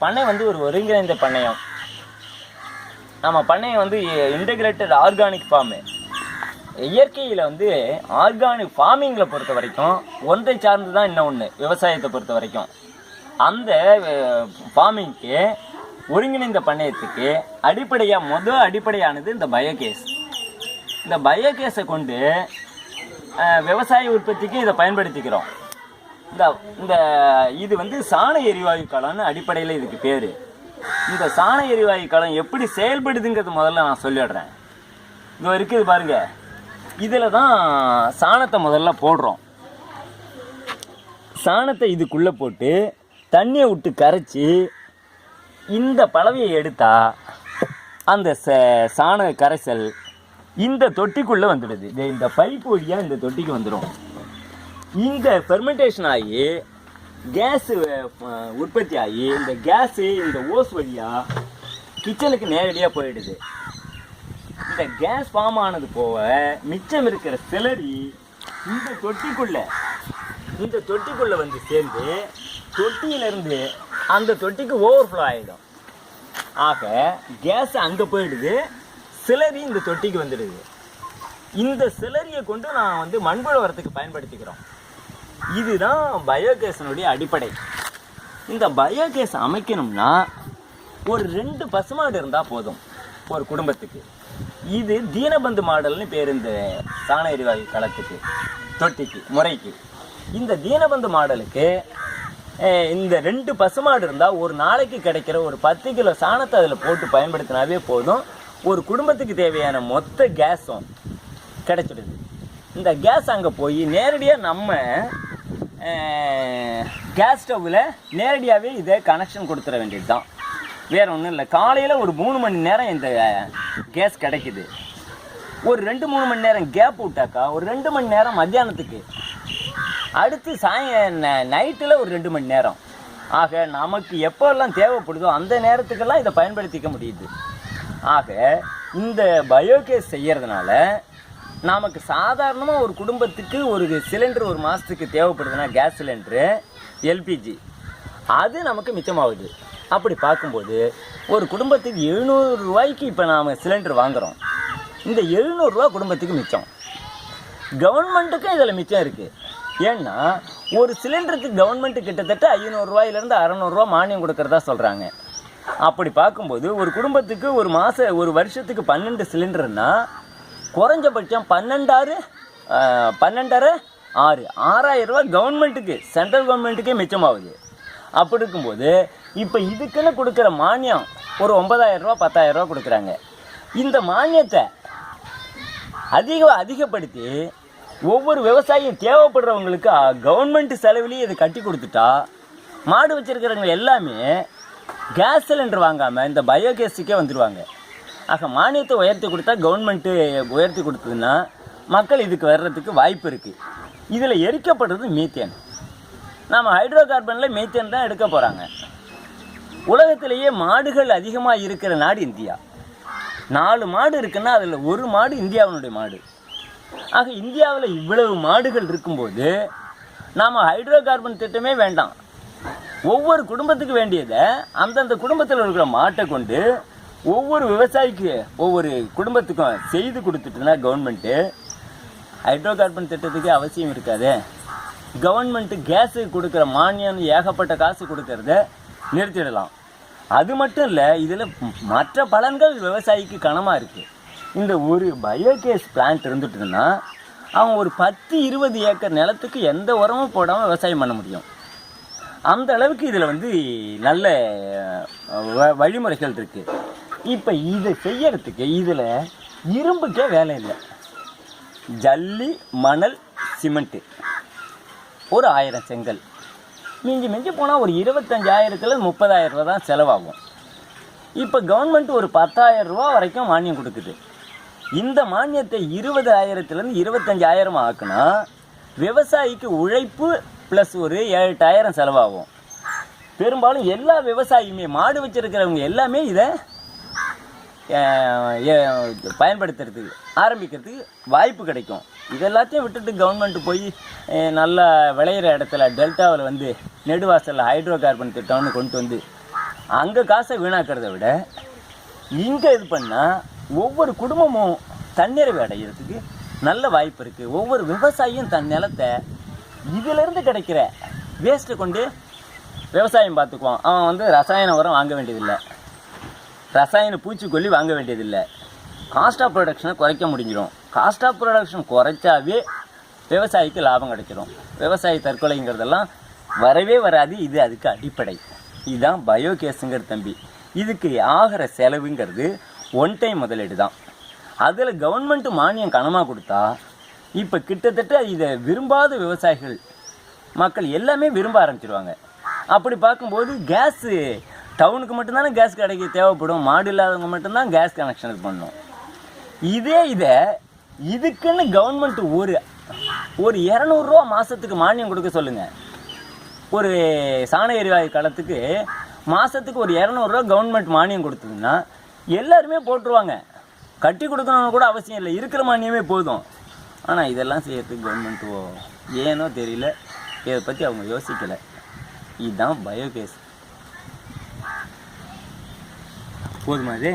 பண்ணை வந்து ஒரு ஒருங்கிணைந்த பண்ணையம். நம்ம பண்ணையை வந்து இன்டகிரேட்டட் ஆர்கானிக் ஃபார்மு இயற்கையில் வந்து ஆர்கானிக் ஃபார்மிங்கில் பொறுத்த வரைக்கும் ஒன்றை சார்ந்து தான் இன்னும் ஒன்று விவசாயத்தை பொறுத்த வரைக்கும். அந்த ஃபார்மிங்க்கு ஒருங்கிணைந்த பண்ணையத்துக்கு அடிப்படையாக முதல் அடிப்படையானது இந்த பயோகேஸ் இந்த பயோகேஸை கொண்டு விவசாய உற்பத்திக்கு இதை பயன்படுத்திக்கிறோம். இந்த இந்த இது வந்து சாண எரிவாயு களம்னு அடிப்படையில் இதுக்கு பேர். இந்த சாண எரிவாயு களம் எப்படி செயல்படுதுங்கிறது முதல்ல நான் சொல்லிடுறேன். இது இருக்குது பாருங்க. இதில் தான் சாணத்தை முதல்ல போடுறோம். சாணத்தை இதுக்குள்ளே போட்டு தண்ணியை விட்டு கரைச்சி இந்த பலவையை எடுத்தால் அந்த ச- சாண கரைசல் இந்த தொட்டிக்குள்ளே வந்துடுது. இந்த பைப்பு வழியாக இந்த தொட்டிக்கு வந்துடும் இந்த ஃபெர்மெண்டேஷன் ஆகி கேஸு உற்பத்தி ஆகி இந்த கேஸு இந்த ஓஸ் வழியாக கிச்சனுக்கு நேரடியாக போயிடுது. இந்த கேஸ் ஃபார்ம் ஆனது போக மிச்சம் இருக்கிற சிலரி இந்த தொட்டிக்குள்ளே இந்த தொட்டிக்குள்ளே வந்து சேர்ந்து தொட்டியிலேருந்து அந்த தொட்டிக்கு ஓவர்ஃப்ளோ ஆகிடும் ஆக கேஸ் அங்கே போயிடுது சிலரி இந்த தொட்டிக்கு வந்துடுது. இந்த சிலரியை கொண்டு நான் வந்து மண்புழு வரத்துக்கு பயன்படுத்திக்கிறோம். இதுதான் பயோகேஸினுடைய அடிப்படை. இந்த பயோகேஸ் அமைக்கணும்னா ஒரு ரெண்டு பசுமாடு இருந்தால் போதும் ஒரு குடும்பத்துக்கு. இது தீனபந்து மாடல்னு பேர் இந்த சாண எரிவாயு களத்துக்கு தொட்டிக்கு முறைக்கு. இந்த தீனபந்து மாடலுக்கு இந்த ரெண்டு பசுமாடு இருந்தால் ஒரு நாளைக்கு கிடைக்கிற ஒரு பத்து கிலோ சாணத்தை அதில் போட்டு பயன்படுத்தினாவே போதும். ஒரு குடும்பத்துக்கு தேவையான மொத்த கேஸும் கிடைச்சிடுது. இந்த கேஸ் அங்கே போய் நேரடியாக நம்ம கேஸ் ஸ்டவ்வில் நேரடியாகவே இதை கனெக்ஷன் கொடுத்துட வேண்டியது தான் வேறு ஒன்றும் இல்லை. காலையில் ஒரு மூணு மணி நேரம் இந்த கேஸ் கிடைக்குது. ஒரு ரெண்டு மூணு மணி நேரம் கேப் விட்டாக்கா ஒரு ரெண்டு மணி நேரம் மத்தியானத்துக்கு. அடுத்து சாய நைட்டில் ஒரு ரெண்டு மணி நேரம். ஆக நமக்கு எப்போல்லாம் தேவைப்படுதோ அந்த நேரத்துக்கெல்லாம் இதை பயன்படுத்திக்க முடியுது. ஆக இந்த பயோகேஸ் செய்கிறதுனால நமக்கு சாதாரணமாக ஒரு குடும்பத்துக்கு ஒரு சிலிண்டர் ஒரு மாதத்துக்கு தேவைப்படுதுன்னா கேஸ் சிலிண்டரு எல்பிஜி. அது நமக்கு மிச்சமாகுது. அப்படி பார்க்கும்போது ஒரு குடும்பத்துக்கு எழுநூறு ரூபாய்க்கு இப்போ நாம் சிலிண்டர் வாங்குகிறோம் இந்த எழுநூறுரூவா குடும்பத்துக்கு மிச்சம். கவர்மெண்ட்டுக்கும் இதில் மிச்சம் இருக்குது ஏன்னா ஒரு சிலிண்டருக்கு கவர்மெண்ட்டு கிட்டத்தட்ட ஐநூறுரூவாயிலேருந்து அறநூறுரூவா மானியம் கொடுக்கறதா சொல்கிறாங்க அப்படி பார்க்கும்போது ஒரு குடும்பத்துக்கு ஒரு மாத ஒரு வருஷத்துக்கு பன்னெண்டு சிலிண்டர்னால் குறைஞ்சபட்சம் பன்னெண்டாறு பன்னெண்டரை ஆறு. ஆறாயிரம் கவர்மெண்ட்டுக்கு சென்ட்ரல் கவர்மெண்ட்டுக்கே மிச்சமாகுது. அப்படி இருக்கும்போது இப்போ இதுக்குன்னு கொடுக்குற மானியம் ஒரு ஒன்பதாயிரம் ரூபா பத்தாயிரம் ரூபா கொடுக்குறாங்க. இந்த மானியத்தை அதிக அதிகப்படுத்தி ஒவ்வொரு விவசாயியும் தேவைப்படுறவங்களுக்கு கவர்மெண்ட் செலவுலேயே இதை கட்டி கொடுத்துட்டா மாடு வச்சுருக்கிறவங்க எல்லாமே கேஸ் சிலிண்டர் வாங்காமல் இந்த பயோகேஸுக்கே வந்துடுவாங்க ஆக மானியத்தை உயர்த்தி கொடுத்தா கவர்மெண்ட்டு உயர்த்தி கொடுத்ததுன்னா மக்கள் இதுக்கு வர்றதுக்கு வாய்ப்பு இருக்குது இதில் எரிக்கப்படுறது மீத்தேன் நாம் ஹைட்ரோ கார்பனில் மீத்தேன் தான் எடுக்க போகிறாங்க உலகத்திலேயே மாடுகள் அதிகமாக இருக்கிற நாடு இந்தியா. நாலு மாடு இருக்குன்னா அதில் ஒரு மாடு இந்தியாவினுடைய மாடு. ஆக இந்தியாவில் இவ்வளவு மாடுகள் இருக்கும்போது நாம் ஹைட்ரோ கார்பன் திட்டமே வேண்டாம். ஒவ்வொரு குடும்பத்துக்கு வேண்டியதை அந்தந்த குடும்பத்தில் இருக்கிற மாட்டை கொண்டு ஒவ்வொரு விவசாயிக்கு ஒவ்வொரு குடும்பத்துக்கும் செய்து கொடுத்துட்டுனா கவர்மெண்ட்டு ஹைட்ரோ கார்பன் திட்டத்துக்கு அவசியம் இருக்காது. கவர்மெண்ட்டு கேஸுக்கு கொடுக்குற மானியம் ஏகப்பட்ட காசு கொடுக்கறத நிறுத்திடலாம். அது மட்டும் இல்லை இதில் மற்ற பலன்கள் விவசாயிக்கு கனமாக இருக்குது இந்த ஒரு பயோகேஸ் பிளான்ட் இருந்துட்டுன்னா அவன் ஒரு பத்து இருபது ஏக்கர் நிலத்துக்கு எந்த உரமும் போடாமல் விவசாயம் பண்ண முடியும். அந்த அளவுக்கு இதில் வந்து நல்ல வ- வழிமுறைகள் இருக்குது இப்போ இதை செய்யறதுக்கு இதில் இரும்புக்கே வேலை இல்லை. ஜல்லி மணல் சிமெண்ட்டு ஒரு ஆயிரம் செங்கல். மிஞ்சி மிஞ்சி போனால் ஒரு இருபத்தஞ்சாயிரத்தில் முப்பதாயிரம் ரூபா தான் செலவாகும். இப்போ கவர்மெண்ட் ஒரு பத்தாயிரம் ரூபா வரைக்கும் மானியம் கொடுக்குது. இந்த மானியத்தை இருபதாயிரத்துலேருந்து இருபத்தஞ்சாயிரம் ஆக்குனா விவசாயிக்கு உழைப்பு ப்ளஸ் ஒரு ஏழாயிரம் செலவாகும். பெரும்பாலும் எல்லா விவசாயியுமே மாடு வச்சிருக்கிறவங்க எல்லாமே இதை பயன்படுத்துறதுக்கு ஆரம்பிக்கிறதுக்கு வாய்ப்பு கிடைக்கும். இது எல்லாத்தையும் விட்டுட்டு கவர்மெண்ட் போய் நல்லா விளையிற இடத்துல டெல்டாவில் வந்து நெடுவாசலில் ஹைட்ரோ கார்பன் திட்டம்னு கொண்டு வந்து அங்கே காசை வீணாக்கிறத விட இங்கே இது பண்ணால் ஒவ்வொரு குடும்பமும் தன்னிறைவு அடைகிறதுக்கு நல்ல வாய்ப்பு இருக்குது ஒவ்வொரு விவசாயியும் தன் நிலத்தை இதிலிருந்து கிடைக்கிற வேஸ்ட்டை கொண்டு விவசாயம் பார்த்துக்குவான். அவன் வந்து ரசாயன உரம் வாங்க வேண்டியதில்லை. ரசாயன பூச்சிக்கொல்லி வாங்க வேண்டியதில்லை. காஸ்ட் ஆஃப் ப்ரொடக்ஷனை குறைக்க முடிஞ்சிடும். காஸ்ட் ஆஃப் ப்ரொடக்ஷன் குறைச்சாவே விவசாயிக்கு லாபம் கிடைச்சிடும் விவசாயி தற்கொலைங்கிறதெல்லாம் வரவே வராது. இது அதுக்கு அடிப்படை. இதுதான் பயோகேஸுங்கிற தம்பி. இதுக்கு ஆகிற செலவுங்கிறது ஒன் டைம் முதலீடு தான். அதில் கவர்மெண்ட்டு மானியம் கனமாக கொடுத்தா இப்போ கிட்டத்தட்ட இதை விரும்பாத விவசாயிகள் மக்கள் எல்லாமே விரும்ப ஆரம்பிச்சிருவாங்க. அப்படி பார்க்கும்போது கேஸு டவுனுக்கு மட்டும்தானே கேஸ் கடைக்கு தேவைப்படும். மாடு இல்லாதவங்க மட்டும்தான் கேஸ் கனெக்ஷன் இது பண்ணணும் இதே இதை இதுக்குன்னு கவர்மெண்ட் ஒரு ஒரு இரநூறுவா மாதத்துக்கு மானியம் கொடுக்க சொல்லுங்கள் ஒரு சாண எரிவாயு காலத்துக்கு மாதத்துக்கு ஒரு இரநூறுவா கவர்மெண்ட் மானியம் கொடுத்ததுன்னா எல்லாருமே போட்டுருவாங்க. கட்டி கொடுக்கணும்னு கூட அவசியம் இல்லை. இருக்கிற மானியமே போதும். ஆனால் இதெல்லாம் செய்யறதுக்கு கவர்மெண்ட்டோ ஏனோ தெரியல. இதை பற்றி அவங்க யோசிக்கலை. இதுதான் பயோகேஸ் போதுமா இது